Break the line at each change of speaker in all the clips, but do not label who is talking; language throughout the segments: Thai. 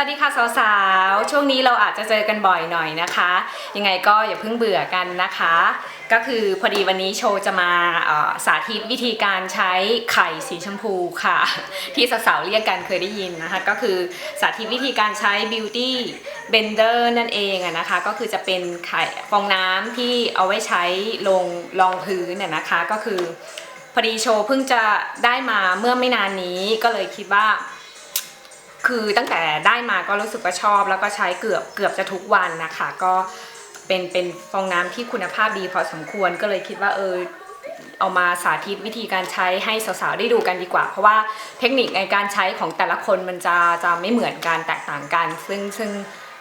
วัสดีค่ะสาวๆ ช่วงนี้เราอาจจะเจอกันบ่อยหน่อยนะคะ ยังไงก็อย่าเพิ่งเบื่อกันนะคะ ก็คือพอดีวันนี้โชว์จะมาสาธิตวิธีการใช้ไข่สีชมพูค่ะ ที่สาวๆเรียกกันเคยได้ยินนะคะ ก็คือสาธิตวิธีการใช้ beauty blender นั่นเองนะคะ ก็คือจะเป็นไข่ฟองน้ำที่เอาไว้ใช้ลงรองพื้นน่ะนะคะ ก็คือพอดีโชว์เพิ่งจะได้มาเมื่อไม่นานนี้ก็เลยคิดว่า คือตั้งแต่ได้มาก็รู้สึกว่าชอบ แล้วก็ใช้เกือบเกือบจะทุกวันนะคะ ก็เป็นเป็นฟองน้ำที่คุณภาพดีพอสมควรก็เลยคิดว่าเออเอามาสาธิตวิธีการใช้ให้สาวๆได้ดูกันดีกว่า เพราะว่าเทคนิคในการใช้ของแต่ละคนมันจะจะไม่เหมือนกันแตกต่างกัน ซึ่งซึ่ง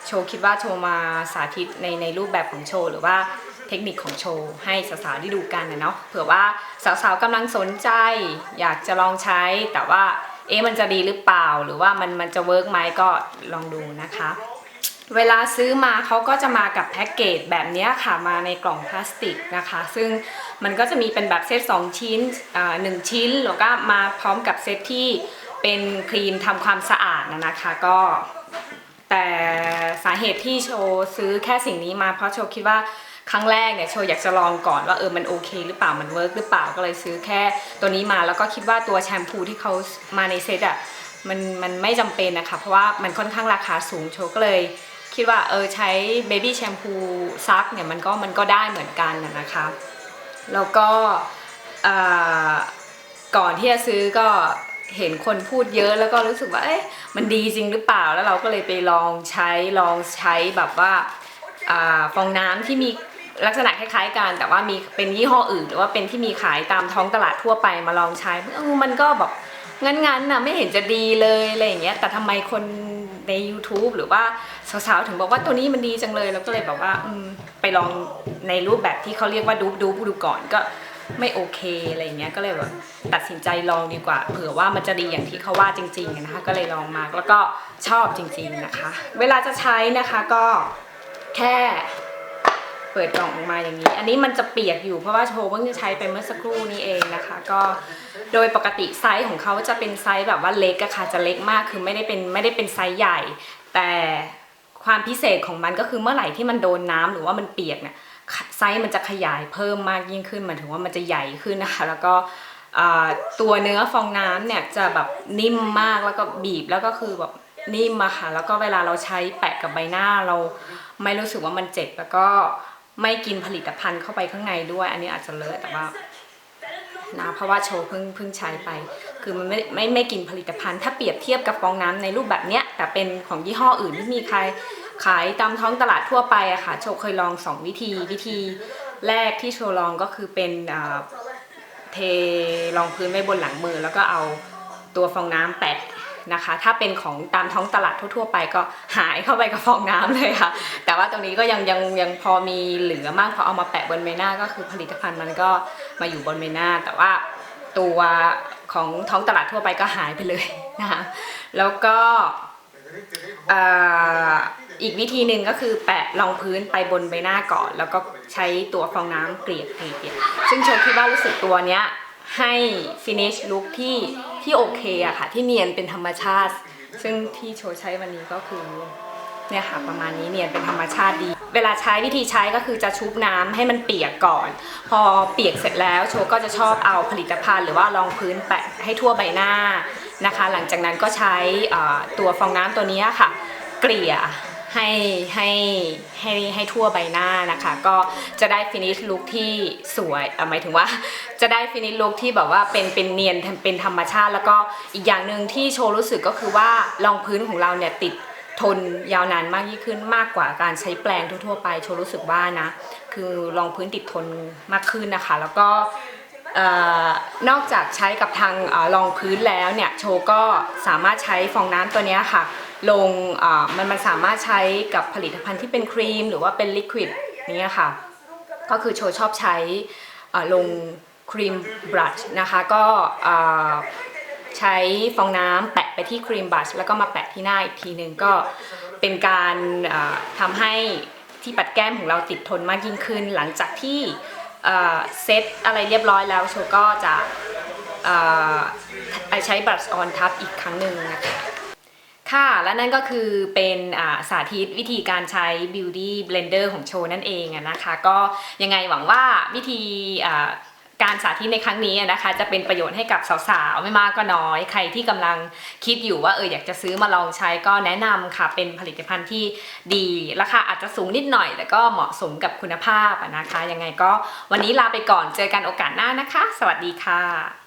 โชว์คิดว่าโชว์มาสาธิตในในรูปแบบของโชว์หรือว่าเทคนิคของโชว์ให้สาวๆได้ดูกันนะเนาะเผื่อว่าสาวๆกำลังสนใจ อยากจะลองใช้แต่ว่า เอ๊ะมันจะดีหรือเปล่าหรือว่ามันมันจะเวิร์กไหมก็ลองดูนะคะ เวลาซื้อมาเขาก็จะมากับแพ็กเกจแบบนี้ค่ะมาในกล่องพลาสติกนะคะ ซึ่งมันก็จะมีเป็นแบบเซต2 ชิ้นอ่าหนึ่งชิ้นแล้วก็มาพร้อมกับเซตที่เป็นครีมทำความสะอาดนะนะคะก็แต่สาเหตุที่โชว์ซื้อแค่สิ่งนี้มาเพราะโชว์คิดว่า ครั้งแรกเนี่ยโชว์อยากจะลองก่อนว่าเออมันโอเค หรือเปล่ามันเวิร์กหรือเปล่าก็เลยซื้อแค่ตัวนี้มาแล้วก็คิดว่าตัวแชมพูที่เขามาในเซตอะมันมันไม่จำเป็นนะคะเพราะว่ามันค่อนข้างราคาสูงโชว์ก็เลยคิดว่าเออใช้เบบี้แชมพูซักเนี่ยมันก็มันก็ได้เหมือนกันนะคะแล้วก็อ่อก่อนที่จะซื้อก็เห็นคนพูดเยอะแล้วก็รู้สึกว่าเอ๊ะมันดีจริงหรือเปล่าแล้วเราก็เลยไปลองใช้ลองใช้แบบว่าอาฟองน้ำที่มี ลักษณะคล้ายๆกันแต่ว่ามีเป็นยี่ห้ออื่น หรือว่าเป็นที่มีขายตามท้องตลาดทั่วไปมาลองใช้เออมันก็แบบงั้นๆนะไม่เห็นจะดีเลยอะไรอย่างเงี้ยแต่ทำไมคนใน YouTube หรือว่าสาวๆถึงบอกว่าตัวนี้มันดีจังเลยแล้วก็เลยแบบว่าไปลองในรูปแบบที่เขาเรียกว่าดูดูดูก่อนก็ไม่โอเคอะไรเงี้ยก็เลยแบบตัดสินใจลองดีกว่า เผื่อว่ามันจะดีอย่างที่เขาว่าจริงๆนะคะ ก็เลยลองมาแล้วก็ชอบจริง ๆนะคะ เวลาจะใช้นะคะก็แค่ เปิดกล่องออกมาอย่างนี้ อันนี้มันจะเปียกอยู่เพราะว่าโชว์เพิ่งจะใช้ไปเมื่อสักครู่นี้เองนะคะ ก็โดยปกติไซส์ของเขาจะเป็นไซส์แบบว่าเล็กอะค่ะจะเล็กมากคือไม่ได้เป็นไม่ได้เป็นไซส์ใหญ่ แต่ความพิเศษของมันก็คือเมื่อไหร่ที่มันโดนน้ำหรือว่ามันเปียกเนี่ยไซส์มันจะขยายเพิ่มมากยิ่งขึ้นหมายถึงว่ามันจะใหญ่ขึ้นนะคะ แล้วก็ตัวเนื้อฟองน้ำเนี่ยจะแบบนิ่มมากแล้วก็บีบแล้วก็คือแบบนิ่มอะค่ะแล้วก็เวลาเราใช้แปะกับใบหน้าเราไม่รู้สึกว่ามันเจ็บแล้วก็ ไม่กินผลิตภัณฑ์เข้าไปข้างในด้วย อันนี้อาจจะเลอะแต่ว่านะเพราะว่าโชว์เพิ่งเพิ่งใช้ไป คือมันไม่ไม่ไม่กินผลิตภัณฑ์ ถ้าเปรียบเทียบกับฟองน้ำในรูปแบบเนี้ย แต่เป็นของยี่ห้ออื่นที่มีใครขายตามท้องตลาดทั่วไปอะค่ะ โชว์เคยลองสองวิธี วิธีแรกที่โชว์ลองก็คือเป็นอ่าเทรองพื้นไว้บนหลังมือ แล้วก็เอาตัวฟองน้ำแปะ นะคะ ถ้าเป็นของตามท้องตลาดทั่ว ๆ ไปก็หายเข้าไปกับฟองน้ำเลยค่ะ แต่ว่าตรงนี้ก็ยังยังยังพอมีเหลือมากพอเอามาแปะบนใบหน้าก็คือผลิตภัณฑ์มันก็มาอยู่บนใบหน้า แต่ว่าตัวของท้องตลาดทั่วไปก็หายไปเลยนะคะแล้วก็อีกวิธีหนึ่งก็คือแปะรองพื้นไปบนใบหน้าก่อน แล้วก็ใช้ตัวฟองน้ำเกลี่ยเกลี่ยเกลี่ยซึ่งโชว์คิดว่ารู้สึกตัวเนี้ย ให้ finish look ที่ที่โอเคอะค่ะ ที่เนียนเป็นธรรมชาติ ซึ่งที่โชว์ใช้วันนี้ก็คือเนี่ยค่ะประมาณนี้เนียนเป็นธรรมชาติดี เวลาใช้วิธีใช้ก็คือจะชุบน้ำให้มันเปียกก่อน พอเปียกเสร็จแล้วโชว์ก็จะชอบเอาผลิตภัณฑ์หรือว่ารองพื้นแปะให้ทั่วใบหน้านะคะ หลังจากนั้นก็ใช้ตัวฟองน้ำตัวนี้ค่ะ เกลี่ย ให้ให้ให้ให้ทั่วใบหน้านะคะ ก็จะได้ฟินิชลุคที่สวยหมายถึงว่า จะได้ฟินิชลุคที่แบบว่าเป็นเป็นเนียนเป็นธรรมชาติ แล้วก็อีกอย่างหนึ่งที่โชว์รู้สึกก็คือว่ารองพื้นของเราเนี่ยติดทนยาวนานมากยิ่งขึ้นมากกว่าการใช้แปรงทั่วๆไปโชว์รู้สึกว่านะ คือรองพื้นติดทนมากขึ้นนะคะ แล้วก็ นอกจากใช้กับทางรองพื้นแล้วเนี่ยโชก็สามารถใช้ฟองน้ำตัวนี้ค่ะ ลงมันมันสามารถใช้กับผลิตภัณฑ์ที่เป็นครีม หรือว่าเป็นลิควิดนี้ค่ะ ก็คือโชชอบใช้ลงครีมบรัชนะคะก็ใช้ฟองน้ำแปะไปที่ครีมบรัชแล้วก็มาแปะที่หน้าอีกทีนึงก็เป็นการทำให้ที่ปัดแก้มของเราติดทนมากยิ่งขึ้นหลังจากที่ เซตอะไรเรียบร้อยแล้วโชก็จะใช้บัตรออนทับอีกครั้งหนึ่งนะคะ ค่ะและนั่นก็คือเป็นสาธิตวิธีการใช้ Beauty Blender ของโชนั่นเองนะคะ ก็ยังไงหวังว่าวิธี การสาธิตในครั้งนี้นะคะจะเป็นประโยชน์ให้กับสาวๆ ไม่มากก็น้อย ใครที่กำลังคิดอยู่ว่าเอออยากจะซื้อมาลองใช้ก็แนะนำค่ะ เป็นผลิตภัณฑ์ที่ดีราคาอาจจะสูงนิดหน่อย แต่ก็เหมาะสมกับคุณภาพนะคะ ยังไงก็วันนี้ลาไปก่อนเจอกันโอกาสหน้านะคะ สวัสดีค่ะ